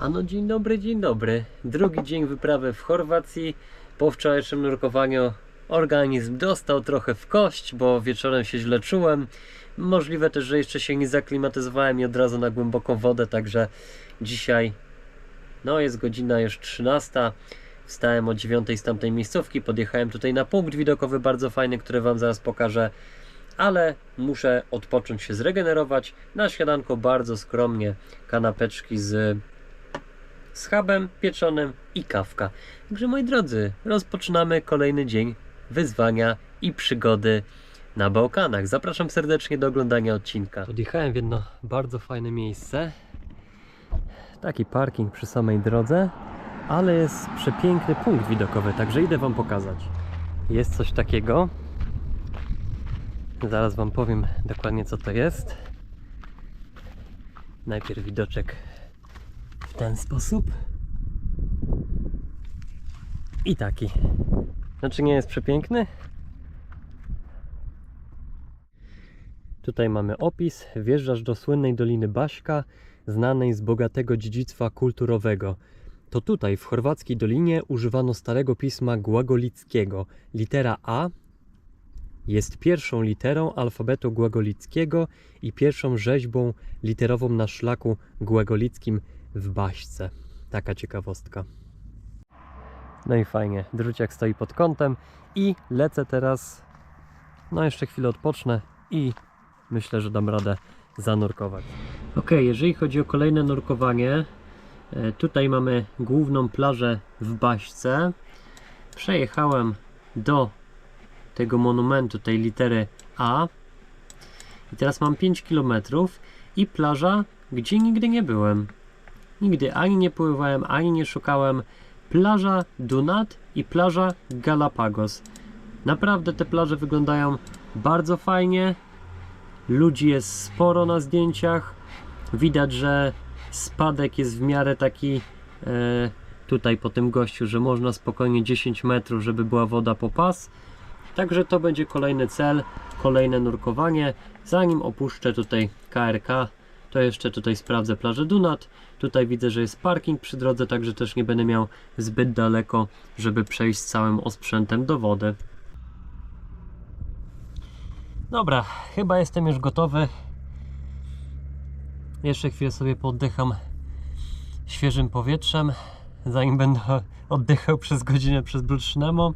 Ano dzień dobry, dzień dobry. Drugi dzień wyprawy w Chorwacji. Po wczorajszym nurkowaniu organizm dostał trochę w kość, bo wieczorem się źle czułem. Możliwe też, że jeszcze się nie zaklimatyzowałem i od razu na głęboką wodę, także dzisiaj no jest godzina już 13. Wstałem o 9 z tamtej miejscówki, podjechałem tutaj na punkt widokowy bardzo fajny, który Wam zaraz pokażę ale muszę odpocząć się, zregenerować. Na śniadanko bardzo skromnie kanapeczki z schabem pieczonym i kawka. Także moi drodzy, rozpoczynamy kolejny dzień wyzwania i przygody na Bałkanach. Zapraszam serdecznie do oglądania odcinka. Podjechałem w jedno bardzo fajne miejsce. Taki parking przy samej drodze, ale jest przepiękny punkt widokowy, także idę Wam pokazać. Jest coś takiego, Zaraz Wam powiem dokładnie co to jest. Najpierw widoczek ten sposób. I taki. Znaczy nie jest przepiękny? Tutaj mamy opis. Wjeżdżasz do słynnej Doliny Baśka, znanej z bogatego dziedzictwa kulturowego. To tutaj, w chorwackiej dolinie, używano starego pisma głagolickiego. Litera A jest pierwszą literą alfabetu głagolickiego i pierwszą rzeźbą literową na szlaku głagolickim w Baśce. Taka ciekawostka. No i fajnie, druciak stoi pod kątem i lecę teraz, no jeszcze chwilę odpocznę i myślę, że dam radę zanurkować. Ok, jeżeli chodzi o kolejne nurkowanie, e, tutaj mamy główną plażę w Baśce. Przejechałem do tego monumentu, tej litery A. I teraz mam 5 km i plaża, gdzie nigdy nie byłem. Nigdy ani nie pływałem, ani nie szukałem. Plaża Dunat i plaża Galapagos. Naprawdę te plaże wyglądają bardzo fajnie. Ludzi jest sporo na zdjęciach. Widać, że spadek jest w miarę taki e, tutaj po tym gościu, że można spokojnie 10 metrów, żeby była woda po pas. Także to będzie kolejny cel, kolejne nurkowanie. Zanim opuszczę tutaj KRK, to jeszcze tutaj sprawdzę plażę Dunat. Tutaj widzę, że jest parking przy drodze, także też nie będę miał zbyt daleko, żeby przejść z całym osprzętem do wody. Dobra, chyba jestem już gotowy. Jeszcze chwilę sobie poddycham świeżym powietrzem, zanim będę oddychał przez godzinę przez Brzuszynemo.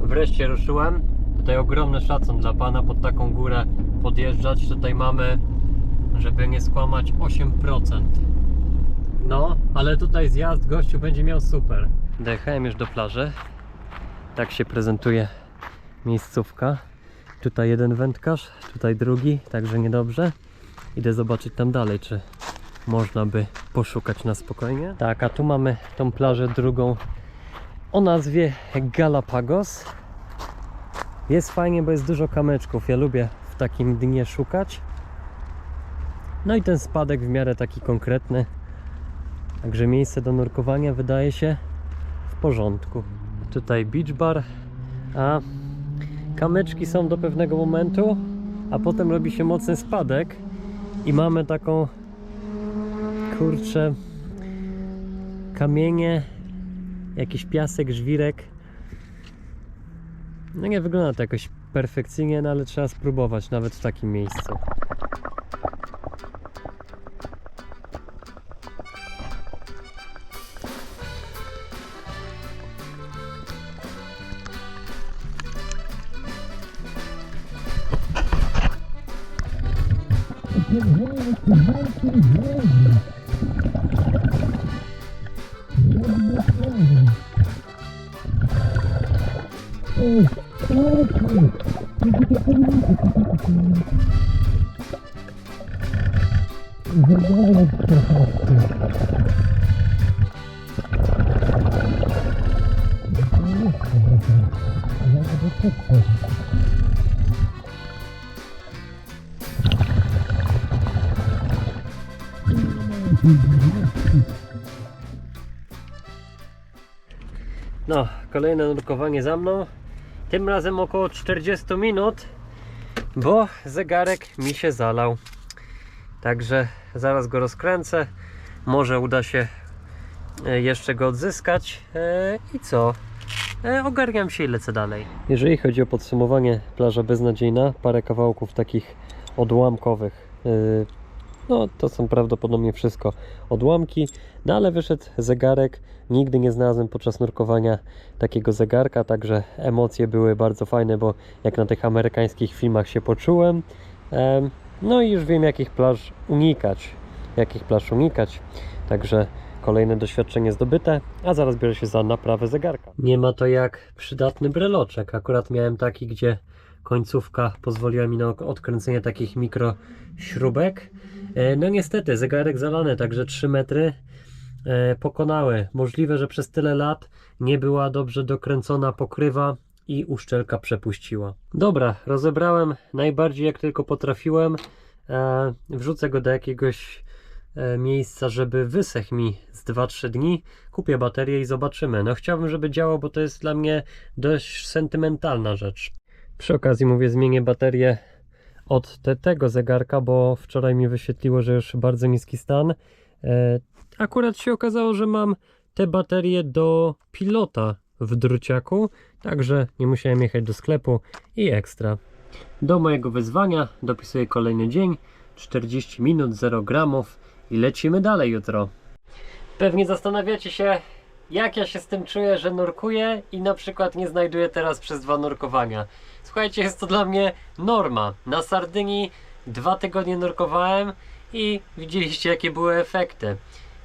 Wreszcie ruszyłem. Tutaj ogromny szacun dla Pana pod taką górę podjeżdżać. Tutaj mamy, żeby nie skłamać, 8%. No, ale tutaj zjazd gościu będzie miał super. Dojechałem już do plaży. Tak się prezentuje miejscówka. Tutaj jeden wędkarz, tutaj drugi, także niedobrze. Idę zobaczyć tam dalej, czy można by poszukać na spokojnie. Tak, a tu mamy tą plażę drugą o nazwie Galapagos. Jest fajnie, bo jest dużo kamyczków. Ja lubię w takim dnie szukać. No i ten spadek w miarę taki konkretny. Także miejsce do nurkowania wydaje się w porządku. Tutaj beach bar, a kamyczki są do pewnego momentu, a potem robi się mocny spadek i mamy taką kurczę kamienie jakiś piasek, żwirek. No nie wygląda to jakoś perfekcyjnie, no ale trzeba spróbować nawet w takim miejscu. Uhum. Kolejne nurkowanie za mną. Tym razem około 40 minut, bo zegarek mi się zalał. Także zaraz go rozkręcę. Może uda się e, jeszcze go odzyskać. E, I co? E, Ogarniam się i lecę dalej. Jeżeli chodzi o podsumowanie, plaża beznadziejna, parę kawałków takich odłamkowych. No, to są prawdopodobnie wszystko odłamki, no ale wyszedł zegarek. Nigdy nie znalazłem podczas nurkowania takiego zegarka, także emocje były bardzo fajne, bo jak na tych amerykańskich filmach się poczułem. Em, No i już wiem, jakich plaż unikać. Jakich plaż unikać. Także kolejne doświadczenie zdobyte, a zaraz biorę się za naprawę zegarka. Nie ma to jak przydatny breloczek. Akurat miałem taki, gdzie końcówka pozwoliła mi na odkręcenie takich mikrośrubek. E, No niestety, zegarek zalany, także 3 metry e, pokonały. Możliwe, że przez tyle lat nie była dobrze dokręcona pokrywa i uszczelka przepuściła. Dobra, rozebrałem najbardziej jak tylko potrafiłem. E, Wrzucę go do jakiegoś miejsca, żeby wysechł mi z 2-3 dni. Kupię baterię i zobaczymy. No chciałbym, żeby działał, bo to jest dla mnie dość sentymentalna rzecz. Przy okazji mówię, zmienię baterię od te, tego zegarka, bo wczoraj mi wyświetliło, że już bardzo niski stan. E, akurat się okazało, że mam te baterie do pilota w druciaku, także nie musiałem jechać do sklepu i ekstra. Do mojego wyzwania dopisuję kolejny dzień, 40 minut, 0 gramów i lecimy dalej jutro. Pewnie zastanawiacie się, jak ja się z tym czuję, że nurkuję i na przykład nie znajduję teraz przez dwa nurkowania. Słuchajcie, jest to dla mnie norma. Na Sardynii dwa tygodnie nurkowałem i widzieliście jakie były efekty.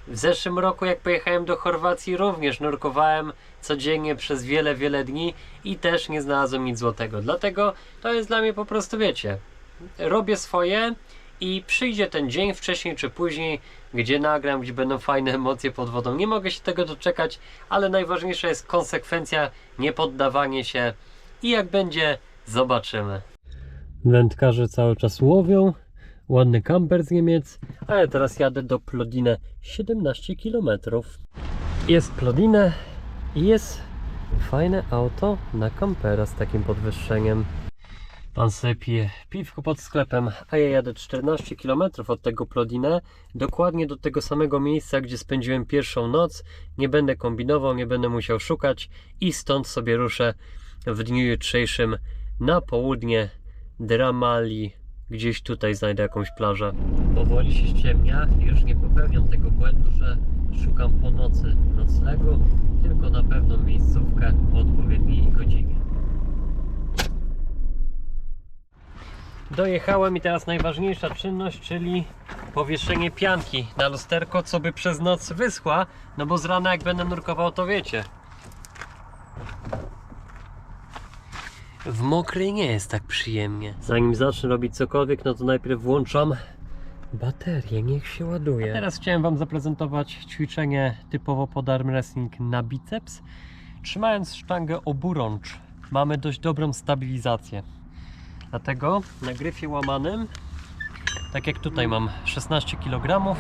W zeszłym roku jak pojechałem do Chorwacji również nurkowałem codziennie przez wiele, wiele dni i też nie znalazłem nic złotego. Dlatego to jest dla mnie po prostu, wiecie, robię swoje i przyjdzie ten dzień wcześniej czy później, gdzie nagram, gdzie będą fajne emocje pod wodą. Nie mogę się tego doczekać, ale najważniejsza jest konsekwencja, nie poddawanie się i jak będzie, zobaczymy. Wędkarze cały czas łowią. Ładny kamper z Niemiec, a ja teraz jadę do Plodinę 17 km. Jest Plodinę i jest fajne auto na kampera z takim podwyższeniem. Pan sobie pije piwko pod sklepem, a ja jadę 14 km od tego Plodinę, dokładnie do tego samego miejsca, gdzie spędziłem pierwszą noc. Nie będę kombinował, nie będę musiał szukać i stąd sobie ruszę w dniu jutrzejszym na południe Dramali. Gdzieś tutaj znajdę jakąś plażę. Powoli się ściemnia i już nie popełniam tego błędu, że szukam po nocy noclegu, tylko na pewną miejscówkę o odpowiedniej godzinie. Dojechałem i teraz najważniejsza czynność, czyli powieszenie pianki na lusterko, co by przez noc wyschła, no bo z rana jak będę nurkował, to wiecie. W mokrej nie jest tak przyjemnie. Zanim zacznę robić cokolwiek, no to najpierw włączam baterię, niech się ładuje. Teraz chciałem Wam zaprezentować ćwiczenie typowo pod arm na biceps. Trzymając sztangę oburącz, mamy dość dobrą stabilizację. Dlatego na gryfie łamanym, tak jak tutaj mam 16 kg,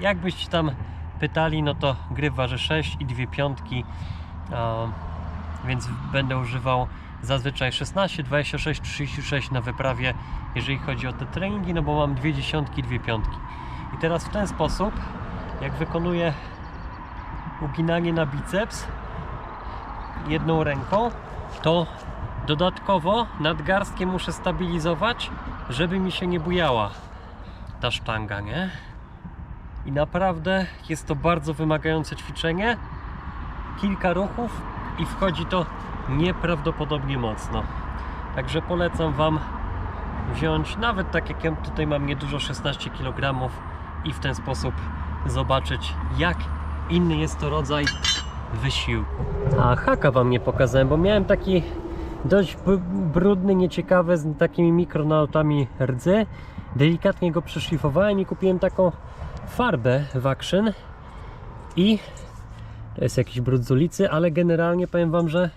jakbyście tam pytali, no to gryf waży 6 i dwie piątki, a, więc będę używał zazwyczaj 16, 26, 36 na wyprawie, jeżeli chodzi o te treningi, no bo mam dwie dziesiątki, dwie piątki. I teraz w ten sposób, jak wykonuję uginanie na biceps jedną ręką, to dodatkowo nadgarstkiem muszę stabilizować, żeby mi się nie bujała ta sztanga, nie? I naprawdę jest to bardzo wymagające ćwiczenie. Kilka ruchów i wchodzi to nieprawdopodobnie mocno. Także polecam Wam wziąć nawet tak jak ja tutaj mam niedużo 16 kg i w ten sposób zobaczyć jak inny jest to rodzaj wysiłku. A haka Wam nie pokazałem, bo miałem taki dość brudny, nieciekawy z takimi mikronalotami rdzy. Delikatnie go przeszlifowałem i kupiłem taką farbę w Action i to jest jakiś brud z ulicy, ale generalnie powiem Wam, że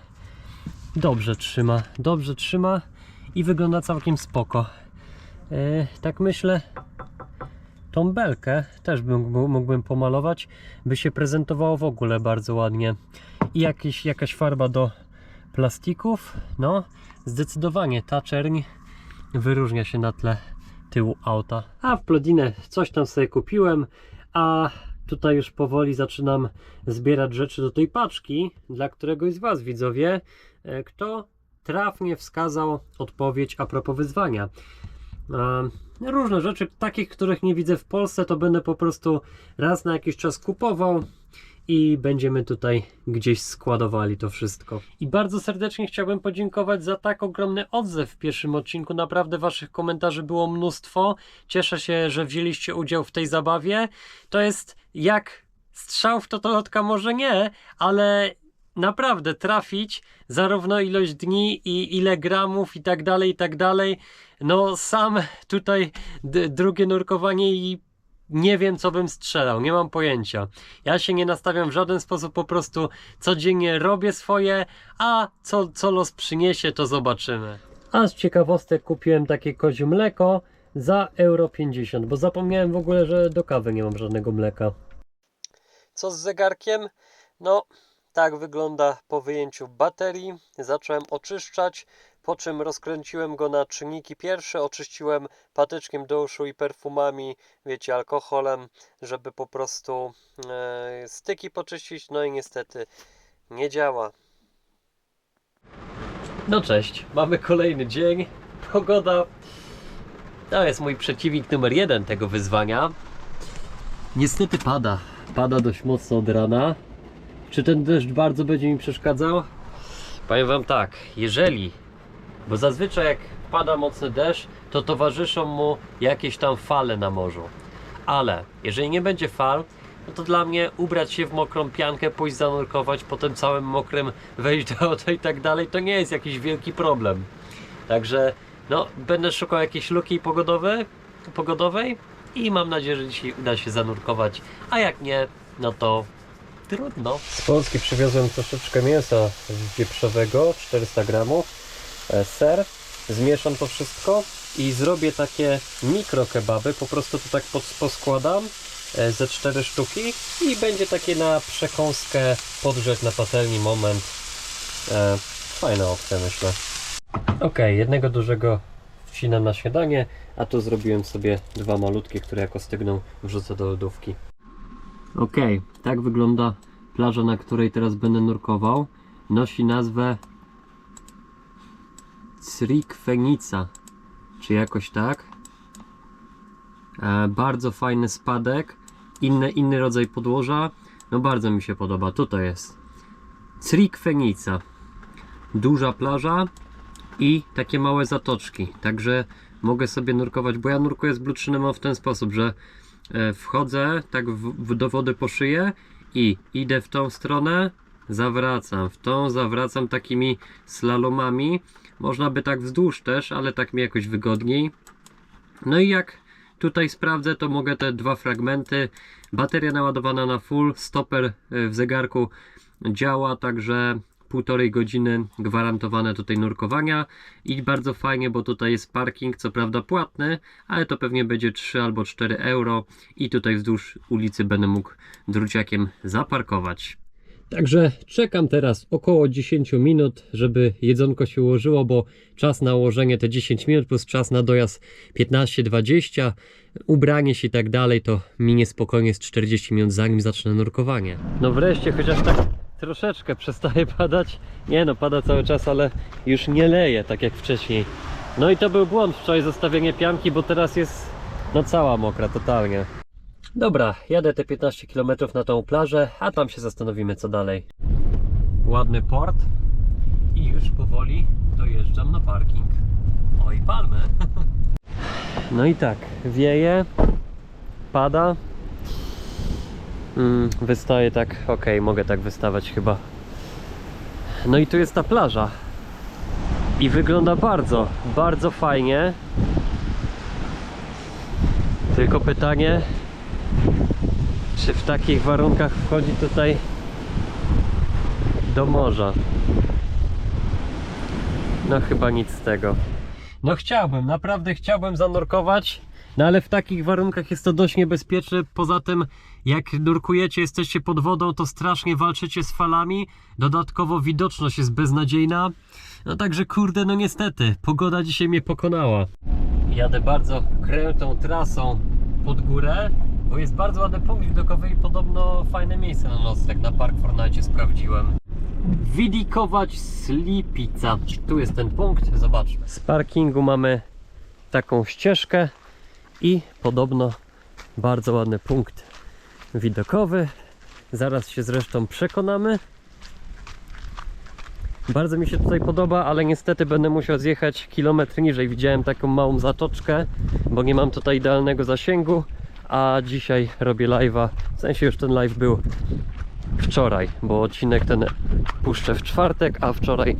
dobrze trzyma, dobrze trzyma i wygląda całkiem spoko. E, tak myślę, tą belkę też bym, mógłbym pomalować, by się prezentowało w ogóle bardzo ładnie. I jakieś, jakaś farba do plastików, no zdecydowanie ta czerń wyróżnia się na tle tyłu auta. A w Plodinę coś tam sobie kupiłem, a tutaj już powoli zaczynam zbierać rzeczy do tej paczki dla któregoś z Was, widzowie, e, kto trafnie wskazał odpowiedź a propos wyzwania. Różne rzeczy, takich, których nie widzę w Polsce, to będę po prostu raz na jakiś czas kupował i będziemy tutaj gdzieś składowali to wszystko. I bardzo serdecznie chciałbym podziękować za tak ogromny odzew w pierwszym odcinku. Naprawdę Waszych komentarzy było mnóstwo. Cieszę się, że wzięliście udział w tej zabawie. To jest jak strzał w totolotka, może nie, ale naprawdę trafić zarówno ilość dni i ile gramów i tak dalej, i tak dalej. No sam tutaj drugie nurkowanie i nie wiem co bym strzelał, nie mam pojęcia. Ja się nie nastawiam w żaden sposób, po prostu codziennie robię swoje, a co, co los przyniesie, to zobaczymy. A z ciekawostek kupiłem takie kozie mleko za euro 50, bo zapomniałem w ogóle, że do kawy nie mam żadnego mleka. Co z zegarkiem? No, tak wygląda po wyjęciu baterii. Zacząłem oczyszczać, po czym rozkręciłem go na czynniki pierwsze, oczyściłem patyczkiem do uszu i perfumami, wiecie, alkoholem, żeby po prostu e, styki poczyścić, no i niestety nie działa. No cześć, mamy kolejny dzień, pogoda to jest mój przeciwnik numer jeden tego wyzwania. Niestety pada, pada dość mocno od rana. Czy ten deszcz bardzo będzie mi przeszkadzał? Powiem Wam tak, jeżeli, bo zazwyczaj jak pada mocny deszcz, to towarzyszą mu jakieś tam fale na morzu. Ale jeżeli nie będzie fal, no to dla mnie ubrać się w mokrą piankę, pójść zanurkować, potem całym mokrym wejść do auta i tak dalej, to nie jest jakiś wielki problem. Także no, będę szukał jakiejś luki pogodowej, pogodowej i mam nadzieję, że dzisiaj uda się zanurkować, a jak nie, no to trudno. Z Polski przywiozłem troszeczkę mięsa wieprzowego, 400 gramów, e, ser, zmieszam to wszystko i zrobię takie mikro kebaby, po prostu to tak poskładam e, ze cztery sztuki i będzie takie na przekąskę podgrzeć na patelni moment. E, fajna opcja myślę. Ok, jednego dużego wcinam na śniadanie, a tu zrobiłem sobie dwa malutkie, które jako stygną wrzucę do lodówki. Ok, tak wygląda plaża, na której teraz będę nurkował. Nosi nazwę Crikwenica, czy jakoś tak. E, bardzo fajny spadek, inny, inny rodzaj podłoża. No bardzo mi się podoba, tutaj jest. Crikwenica. Duża plaża, i takie małe zatoczki. Także mogę sobie nurkować, bo ja nurkuję z blutrzynem w ten sposób, że wchodzę tak w, w, do wody po szyję i idę w tą stronę, zawracam, w tą zawracam takimi slalomami. Można by tak wzdłuż też, ale tak mi jakoś wygodniej. No i jak tutaj sprawdzę, to mogę te dwa fragmenty. Bateria naładowana na full, stoper e, w zegarku działa, także półtorej godziny gwarantowane tutaj nurkowania i bardzo fajnie, bo tutaj jest parking, co prawda płatny, ale to pewnie będzie 3 albo 4 euro i tutaj wzdłuż ulicy będę mógł druciakiem zaparkować. Także czekam teraz około 10 minut, żeby jedzonko się ułożyło, bo czas na ułożenie te 10 minut plus czas na dojazd 15-20, ubranie się i tak dalej, to minie spokojnie z 40 minut zanim zacznę nurkowanie. No wreszcie, chociaż tak troszeczkę przestaje padać. Nie no, pada cały czas, ale już nie leje tak jak wcześniej. No i to był błąd wczoraj zostawienie pianki, bo teraz jest no cała mokra totalnie. Dobra, jadę te 15 km na tą plażę, a tam się zastanowimy co dalej. Ładny port i już powoli dojeżdżam na parking. Oj, palmy. No i tak, wieje, pada. Mm, wystaje tak, ok, mogę tak wystawać chyba. No i tu jest ta plaża. I wygląda bardzo, bardzo fajnie. Tylko pytanie, czy w takich warunkach wchodzi tutaj do morza? No chyba nic z tego. No chciałbym, naprawdę chciałbym zanurkować, no ale w takich warunkach jest to dość niebezpieczne. Poza tym, jak nurkujecie, jesteście pod wodą, to strasznie walczycie z falami. Dodatkowo widoczność jest beznadziejna. No także kurde, no niestety, pogoda dzisiaj mnie pokonała. Jadę bardzo krętą trasą pod górę, bo jest bardzo ładny punkt widokowy i podobno fajne miejsce na nocleg. Na Park Fortnite sprawdziłem. Widikować Slipica. Tu jest ten punkt, zobaczmy. Z parkingu mamy taką ścieżkę i podobno bardzo ładny punkt widokowy. Zaraz się zresztą przekonamy. Bardzo mi się tutaj podoba, ale niestety będę musiał zjechać kilometr niżej. Widziałem taką małą zatoczkę, bo nie mam tutaj idealnego zasięgu, a dzisiaj robię live'a. W sensie już ten live był wczoraj, bo odcinek ten puszczę w czwartek, a wczoraj,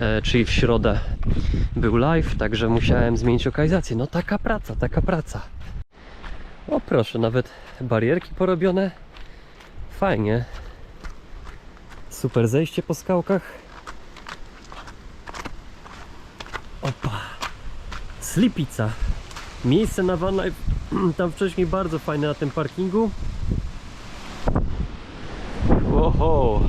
e, czyli w środę był live, także musiałem zmienić lokalizację. No taka praca, taka praca. O proszę, nawet barierki porobione. Fajnie. Super zejście po skałkach. Opa. Slipica. Miejsce na van life. Tam wcześniej bardzo fajne na tym parkingu. Oho.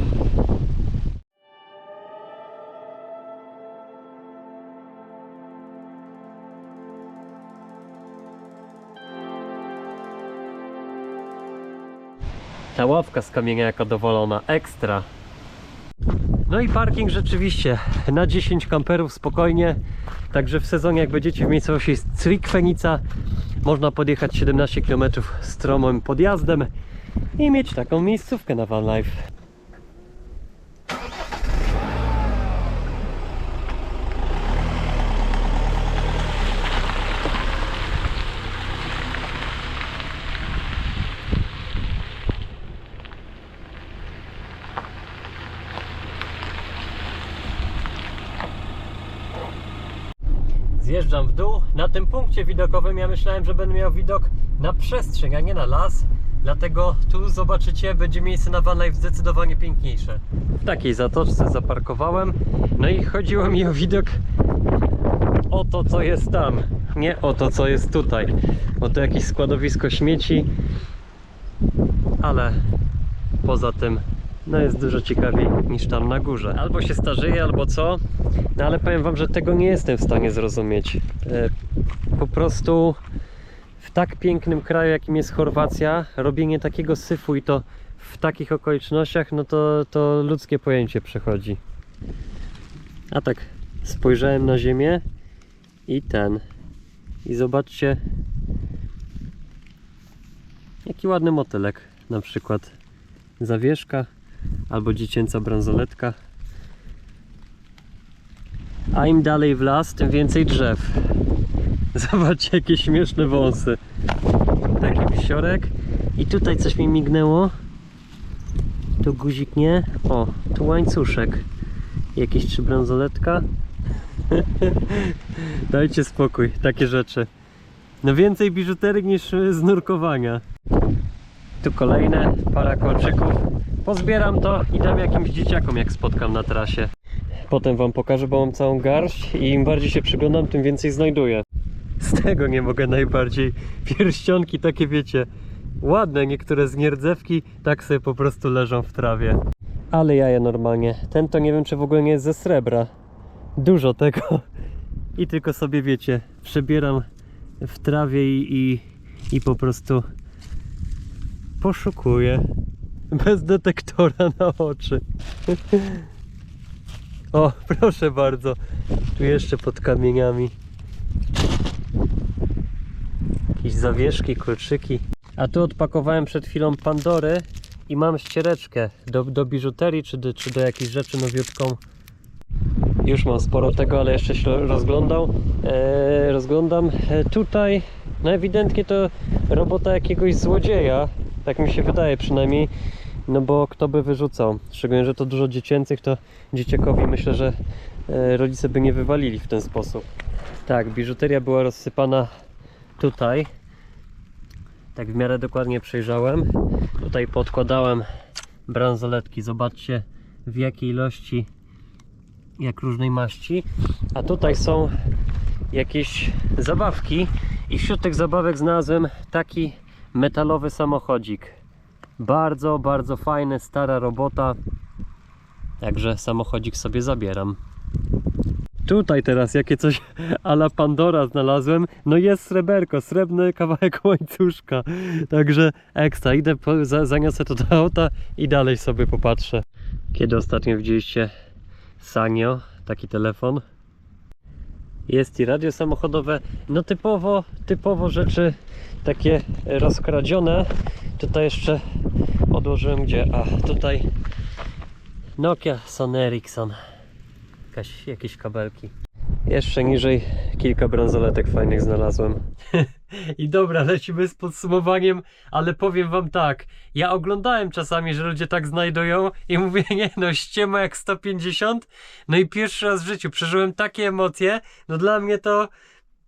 Ta ławka z kamienia jaka dowolona, ekstra. No i parking rzeczywiście na 10 kamperów spokojnie. Także w sezonie jak będziecie w miejscowości Strikwenica można podjechać 17 km stromym podjazdem i mieć taką miejscówkę na van life. Zjeżdżam w dół. Na tym punkcie widokowym ja myślałem, że będę miał widok na przestrzeń, a nie na las. Dlatego tu zobaczycie, będzie miejsce na van life zdecydowanie piękniejsze. W takiej zatoczce zaparkowałem. No i chodziło mi o widok o to, co jest tam. Nie o to, co jest tutaj. Bo to jakieś składowisko śmieci. Ale poza tym no jest dużo ciekawiej niż tam na górze. Albo się starzeje, albo co. No ale powiem wam, że tego nie jestem w stanie zrozumieć. E, Po prostu w tak pięknym kraju, jakim jest Chorwacja, robienie takiego syfu i to w takich okolicznościach, no to, to ludzkie pojęcie przechodzi. A tak spojrzałem na ziemię i ten. I zobaczcie, jaki ładny motylek na przykład. Zawieszka albo dziecięca bransoletka. A im dalej w las, tym więcej drzew. Zobaczcie, jakie śmieszne wąsy. Taki wisiorek. I tutaj coś mi mignęło. Tu guzik nie. O, tu łańcuszek. Jakieś trzy bransoletka. Dajcie spokój, takie rzeczy. No więcej biżuterii niż y, z nurkowania. Tu kolejne, para kolczyków. Pozbieram to i dam jakimś dzieciakom, jak spotkam na trasie. Potem wam pokażę, bo mam całą garść i im bardziej się przyglądam, tym więcej znajduję. Z tego nie mogę najbardziej. Pierścionki takie wiecie, ładne, niektóre z nierdzewki tak sobie po prostu leżą w trawie. Ale jaja normalnie. Ten to nie wiem, czy w ogóle nie jest ze srebra. Dużo tego. I tylko sobie wiecie, przebieram w trawie i, i, i po prostu poszukuję. Bez detektora na oczy. O, proszę bardzo. Tu jeszcze pod kamieniami. Jakieś zawieszki, kolczyki. A tu odpakowałem przed chwilą Pandory i mam ściereczkę do, do biżuterii czy do, czy do jakiejś rzeczy nowiutką. Już mam sporo tego, ale jeszcze się rozglądał. E, rozglądam. E, tutaj no ewidentnie to robota jakiegoś złodzieja. Tak mi się wydaje przynajmniej. No bo kto by wyrzucał? Szczególnie, że to dużo dziecięcych, to dzieciakowi myślę, że e, rodzice by nie wywalili w ten sposób. Tak, biżuteria była rozsypana tutaj. Tak w miarę dokładnie przejrzałem. Tutaj podkładałem bransoletki. Zobaczcie w jakiej ilości, jak różnej maści. A tutaj są jakieś zabawki i wśród tych zabawek znalazłem taki metalowy samochodzik. Bardzo, bardzo fajny, stara robota. Także samochodzik sobie zabieram. Tutaj teraz jakie coś ala Pandora znalazłem. No jest sreberko, srebrny kawałek łańcuszka. Także ekstra. Idę, po, za, zaniosę to do auta i dalej sobie popatrzę. Kiedy ostatnio widzieliście Sanio, taki telefon? Jest i radio samochodowe. No typowo, typowo rzeczy takie rozkradzione. Tutaj jeszcze odłożyłem gdzie? A tutaj Nokia, Sony Ericsson. Jakieś kabelki. Jeszcze niżej kilka bransoletek fajnych znalazłem. I dobra, lecimy z podsumowaniem, ale powiem wam tak. Ja oglądałem czasami, że ludzie tak znajdują i mówię, nie no, ściema jak 150. No i pierwszy raz w życiu przeżyłem takie emocje. No dla mnie to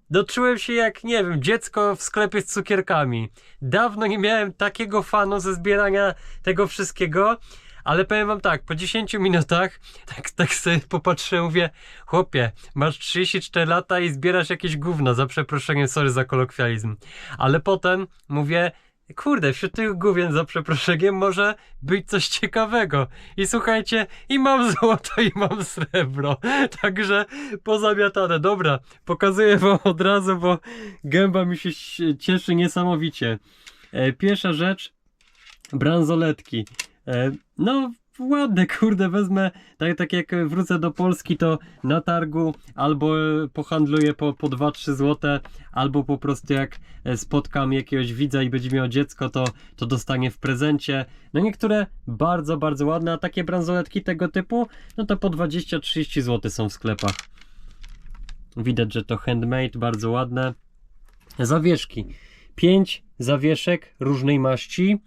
Doczułem się jak, nie wiem, dziecko w sklepie z cukierkami. Dawno nie miałem takiego fanu ze zbierania tego wszystkiego, ale powiem wam tak, po 10 minutach tak, tak sobie popatrzyłem, mówię, chłopie, masz 34 lata i zbierasz jakieś gówno, za przeproszeniem, sorry za kolokwializm. Ale potem mówię, kurde, wśród tych główien za przeproszeniem może być coś ciekawego. I słuchajcie, i mam złoto, i mam srebro. Także pozamiatane. Dobra, pokazuję wam od razu, bo gęba mi się cieszy niesamowicie. E, pierwsza rzecz, bransoletki. E, no, ładne, kurde, wezmę, tak, tak jak wrócę do Polski, to na targu albo pohandluję po, po 2-3 złote, albo po prostu jak e, spotkam jakiegoś widza i będzie miał dziecko, to, to dostanie w prezencie. No niektóre bardzo, bardzo ładne, a takie bransoletki tego typu, no to po 20-30 zł są w sklepach. Widać, że to handmade, bardzo ładne. Zawieszki. 5 zawieszek różnej maści.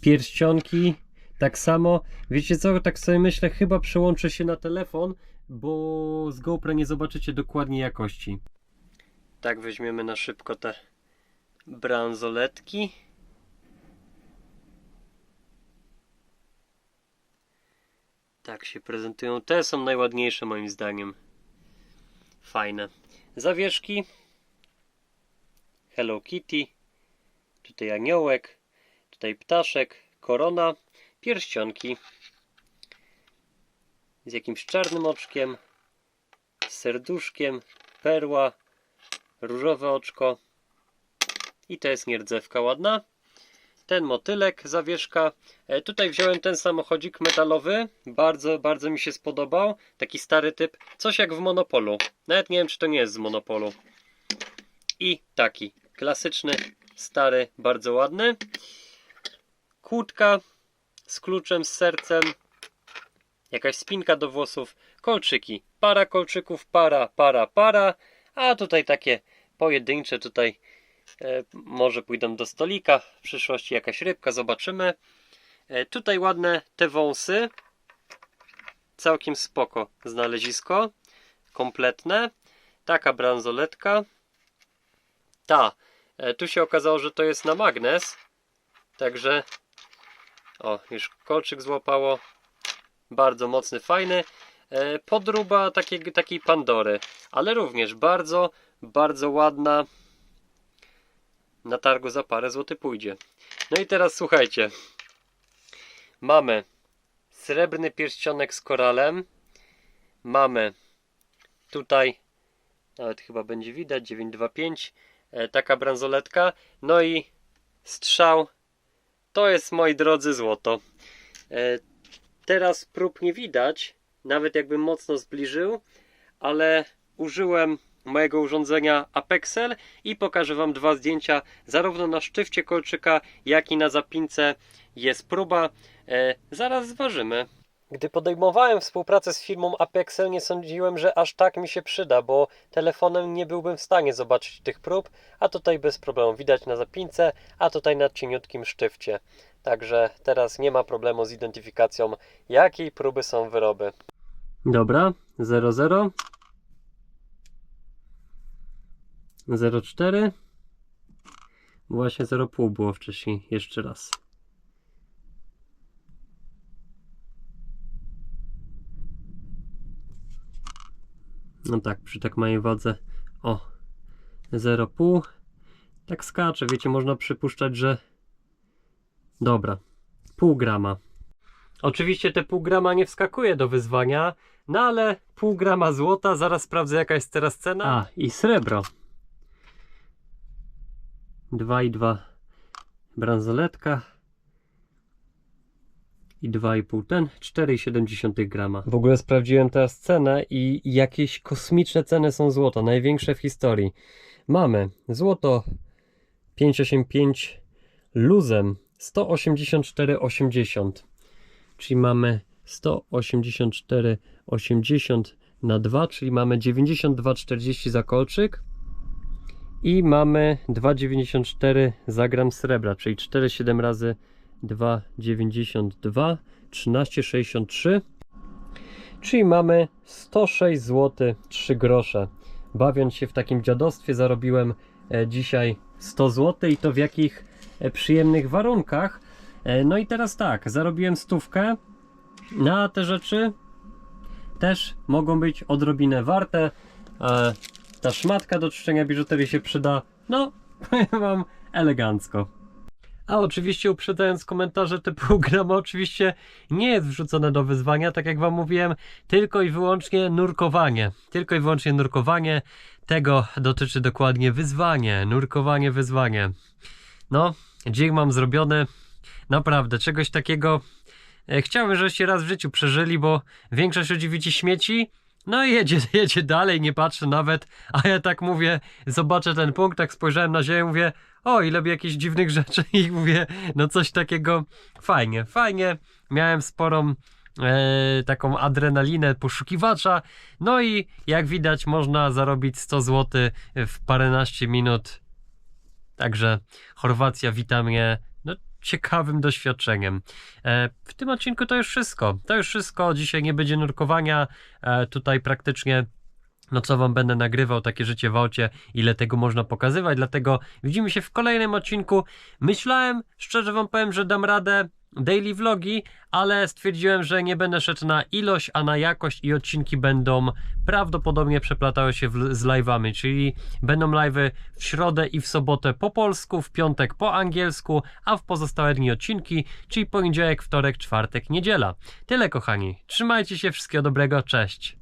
Pierścionki. Tak samo. Wiecie co? Tak sobie myślę, chyba przełączę się na telefon, bo z GoPro nie zobaczycie dokładnie jakości. Tak weźmiemy na szybko te bransoletki. Tak się prezentują. Te są najładniejsze moim zdaniem. Fajne. Zawieszki. Hello Kitty. Tutaj aniołek. Tutaj ptaszek. Korona. Pierścionki. Z jakimś czarnym oczkiem. Z serduszkiem. Perła. Różowe oczko. I to jest nierdzewka ładna. Ten motylek, zawieszka. E, tutaj wziąłem ten samochodzik metalowy. Bardzo, bardzo mi się spodobał. Taki stary typ. Coś jak w Monopolu. Nawet nie wiem, czy to nie jest z Monopolu. I taki klasyczny, stary, bardzo ładny. Kłódka z kluczem, z sercem. Jakaś spinka do włosów. Kolczyki. Para kolczyków, para, para, para. A tutaj takie pojedyncze tutaj e, może pójdą do stolika. W przyszłości jakaś rybka, zobaczymy. E, tutaj ładne te wąsy. Całkiem spoko znalezisko. Kompletne. Taka bransoletka. Ta. E, tu się okazało, że to jest na magnes. Także o, już kolczyk złapało. Bardzo mocny, fajny. E, podruba takiej, takiej Pandory, ale również bardzo, bardzo ładna. Na targu za parę złotych pójdzie. No i teraz słuchajcie. Mamy srebrny pierścionek z koralem. Mamy tutaj, nawet chyba będzie widać, 925. E, taka bransoletka. No i strzał. To jest, moi drodzy, złoto. E, teraz prób nie widać, nawet jakbym mocno zbliżył, ale użyłem mojego urządzenia Apexel i pokażę Wam dwa zdjęcia, zarówno na sztywcie kolczyka, jak i na zapince jest próba. E, zaraz zważymy. Gdy podejmowałem współpracę z firmą Apexel, nie sądziłem, że aż tak mi się przyda, bo telefonem nie byłbym w stanie zobaczyć tych prób, a tutaj bez problemu widać na zapince, a tutaj na cieniutkim sztywcie. Także teraz nie ma problemu z identyfikacją, jakiej próby są wyroby. Dobra, 00 04 Właśnie 0,5 było wcześniej, jeszcze raz. No tak, przy tak małej wadze. O, 0,5. Tak skacze, wiecie, można przypuszczać, że. Dobra, pół grama. Oczywiście te pół grama nie wskakuje do wyzwania, no ale pół grama złota, zaraz sprawdzę jaka jest teraz cena. A, i srebro. 2,2 bransoletka i 2,5 ten, 4,7 grama. W ogóle sprawdziłem teraz cenę i jakieś kosmiczne ceny są złota, największe w historii. Mamy złoto 585 luzem 184,80 czyli mamy 184,80 na 2, czyli mamy 92,40 za kolczyk i mamy 2,94 za gram srebra, czyli 4,7 razy 2,92 13,63 czyli mamy 106 zł 3 grosze. Bawiąc się w takim dziadostwie zarobiłem e, dzisiaj 100 zł i to w jakich e, przyjemnych warunkach. E, no i teraz tak, zarobiłem stówkę. Na te rzeczy też mogą być odrobinę warte. Ta szmatka do czyszczenia biżuterii się przyda. No, powiem wam elegancko a oczywiście uprzedzając komentarze typu grama oczywiście nie jest wrzucone do wyzwania, tak jak wam mówiłem, tylko i wyłącznie nurkowanie. Tylko i wyłącznie nurkowanie. Tego dotyczy dokładnie wyzwanie, nurkowanie, wyzwanie. No, dźwięk mam zrobiony. Naprawdę, czegoś takiego e, chciałbym, żebyście raz w życiu przeżyli, bo większość ludzi widzi śmieci, no i jedzie, jedzie dalej, nie patrzy nawet, a ja tak mówię, zobaczę ten punkt, tak spojrzałem na ziemię, mówię, o ile by jakichś dziwnych rzeczy. I mówię, no coś takiego, fajnie, fajnie, miałem sporą e, taką adrenalinę poszukiwacza, no i jak widać można zarobić 100 zł w paręnaście minut, także Chorwacja wita mnie, no ciekawym doświadczeniem. E, w tym odcinku to już wszystko. To już wszystko. Dzisiaj nie będzie nurkowania. E, tutaj praktycznie. No co wam będę nagrywał, takie życie w aucie, ile tego można pokazywać, dlatego widzimy się w kolejnym odcinku. Myślałem, szczerze wam powiem, że dam radę daily vlogi, ale stwierdziłem, że nie będę szedł na ilość, a na jakość i odcinki będą prawdopodobnie przeplatały się w, z live'ami, czyli będą live'y w środę i w sobotę po polsku, w piątek po angielsku, a w pozostałe dni odcinki, czyli poniedziałek, wtorek, czwartek, niedziela. Tyle kochani, trzymajcie się, wszystkiego dobrego, cześć!